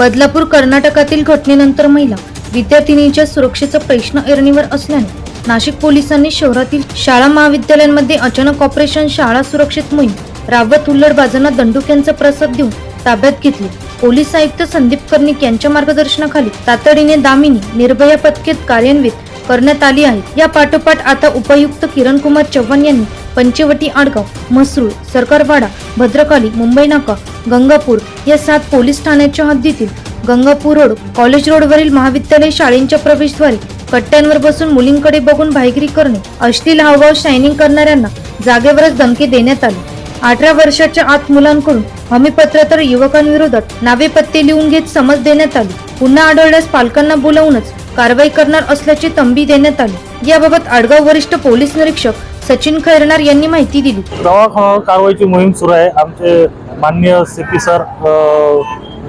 बदलापूर कर्नाटकातील घटनेनंतर महिला विद्यार्थिनीच्या सुरक्षेचा प्रश्न ऐरणीवर असल्याने नाशिक पोलिसांनी शहरातील शाळा महाविद्यालयांमध्ये अचानक ऑपरेशन शाळा सुरक्षित मोहीम रावत हुल्लडबाजांना दंडुक्यांचा प्रसाद देऊन ताब्यात घेतले. पोलीस आयुक्त संदीप कर्णिक यांच्या मार्गदर्शनाखाली तातडीने दामिनी निर्भया पथकेत कार्यान्वित करण्यात आली आहे. या पाठोपाठ आता उपायुक्त किरण कुमार चव्हाण यांनी पंचवटी आडगाव म्हसरूळ सरकारवाडा भद्रकाली मुंबई नाका गंगापूर या सात पोलीस ठाण्याच्या हद्दीतील गंगापूर रोड कॉलेज रोडवरील महाविद्यालय शाळेंच्या प्रवेशद्वारे कट्ट्यांवर बसून मुलींकडे बघून भाईगिरी करणे अश्लील हावभाव शायनिंग करणाऱ्यांना जागेवरच धमकी देण्यात आली. अठरा वर्षाच्या आत मुलांकडून हमीपत्र तर युवकांविरोधात नावे पत्ते लिहून घेत समज देण्यात आली. पुन्हा आढळल्यास पालकांना बोलावूनच कारवाई करणार असल्याची तंबी देण्यात आली. याबाबत आडगाव वरिष्ठ पोलीस निरीक्षक सचिन खैरनार यांनी माहिती दिली. दवाखाना कारवाईची मोहीम सुरू आहे. आमचे माननीय सी पी सर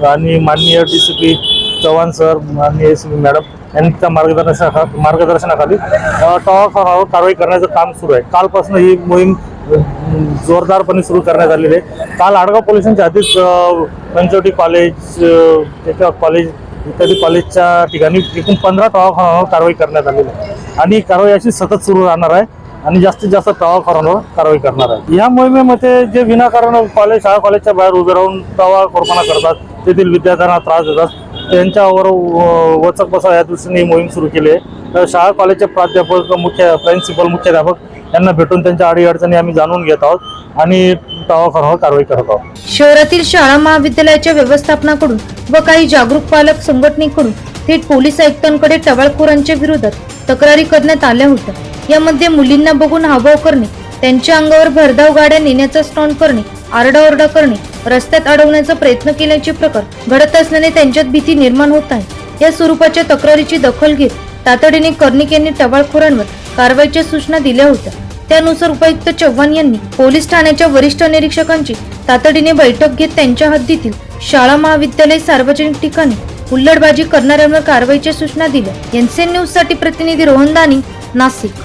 आणि माननीय D C P Chavan sir माननीय एस पी मॅडम यांच्या मार्गदर्शना मार्गदर्शनाखाली अ, दवाखान्यावर कारवाई करण्याचं काम सुरू आहे. कालपासून ही मोहीम जोरदारपणे सुरू करण्यात आलेली आहे. काल आडगाव पोलिसांच्या आधीच पंचवटी कॉलेज त्याच्या कॉलेज इत्यादी कॉलेजच्या ठिकाणी एकूण पंधरा दवाखान्यावर कारवाई करण्यात आलेली आहे. आणि कारवाई अशी सतत सुरू राहणार आहे आणि जास्तीत जास्त दवाखान्यावर कारवाई करणार आहे. या मोहिमेमध्ये जे विनाकारण कॉलेज शाळा कॉलेजच्या बाहेर उभे राहून दवा करतात तेथील विद्यार्थ्यांना त्रास देतात त्यांच्यावर वचक बसा या दृष्टीने ही मोहीम सुरू केली आहे. तर शाळा कॉलेजचे प्राध्यापक मुख्य प्रिन्सिपल मुख्याध्यापक यांना भेटून त्यांच्या अडीअडचणी आम्ही जाणून घेत आहोत आणि कारवाई करत आहोत. शहरातील शाळा महाविद्यालयाच्या व्यवस्थापनाकडून व काही जागरूक पालक संघटनेकडून थेट पोलीस आयुक्तांकडे टवाळखोरांच्या विरोधात तक्रारी करण्यात आल्या होत्या. यामध्ये मुलींना बघून हावभाव करणे त्यांच्या अंगावर भरधाव गाड्या नेण्याचा स्टॉन करणे आरडाओरडा करणे रस्त्यात अडवण्याचा प्रयत्न केल्याचे प्रकार घडत असल्याने त्यांच्यात भीती निर्माण होत आहे. या स्वरूपाच्या तक्रारीची दखल घेत तातडीने कर्णिक यांनी टवाळखोरांवर कारवाईच्या सूचना दिल्या होत्या. त्यानुसार उपायुक्त चव्हाण यांनी पोलीस ठाण्याच्या वरिष्ठ निरीक्षकांची तातडीने बैठक घेत त्यांच्या हद्दीतील शाळा महाविद्यालय सार्वजनिक ठिकाणी हुल्लडबाजी करणाऱ्यांवर कारवाईच्या सूचना दिल्या. एनसीएन न्यूजसाठी प्रतिनिधी रोहन दानी नाशिक.